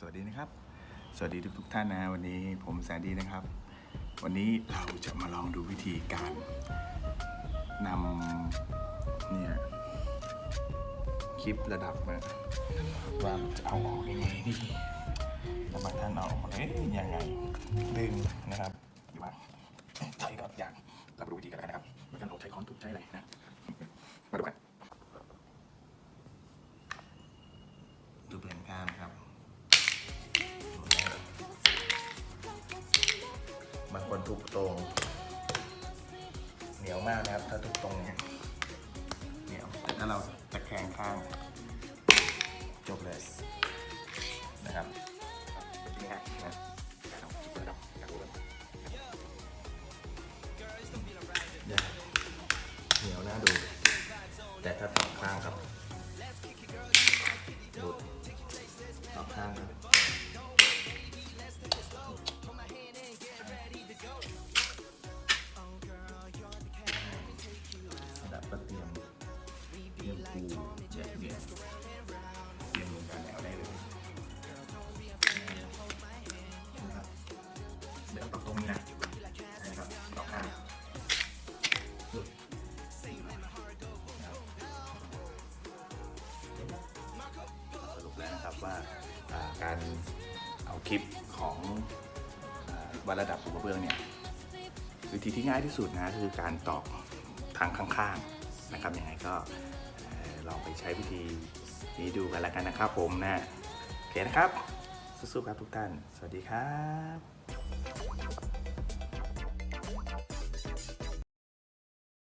สวัสดีนะครับ สวัสดีทุกทุกท่านนะวันนี้ผมแสนดีนะครับ วันนี้เราจะมาลองดูวิธีการนำเนี่ยคลิประดับมาว่าจะเอาออกยังไงดีแล้วบางท่านเอาออกเอ๊ะยังไงดึงนะครับหรือว่าใช้ก่อนอย่างเรามาดูวิธีกันนะครับว่าการเราใช้ค้อนทุบใช้อะไรนะมาดูกันดูเป็นข้ามครับ นทุกตรง เหนียวมากนะครับ ถ้าทุกตรงเนี่ยเหนียวแต่ถ้าเราตะแคงข้าง จบเลยนะครับเป็นง่ายนะเอาคิดระดับการรู้แล้วเหนียวน่าดู แต่ถ้าสองข้างครับ การเอาคลิปของวัดระดับปูกระเบื้องเนี่ยวิธีที่ง่ายที่สุดนะคือการตอกทางข้างๆนะครับยังไงก็ลองไปใช้วิธีนี้ดูกันแล้วกันนะครับผมนะโอเคนะครับสู้ๆครับทุกท่าน สวัสดีครับ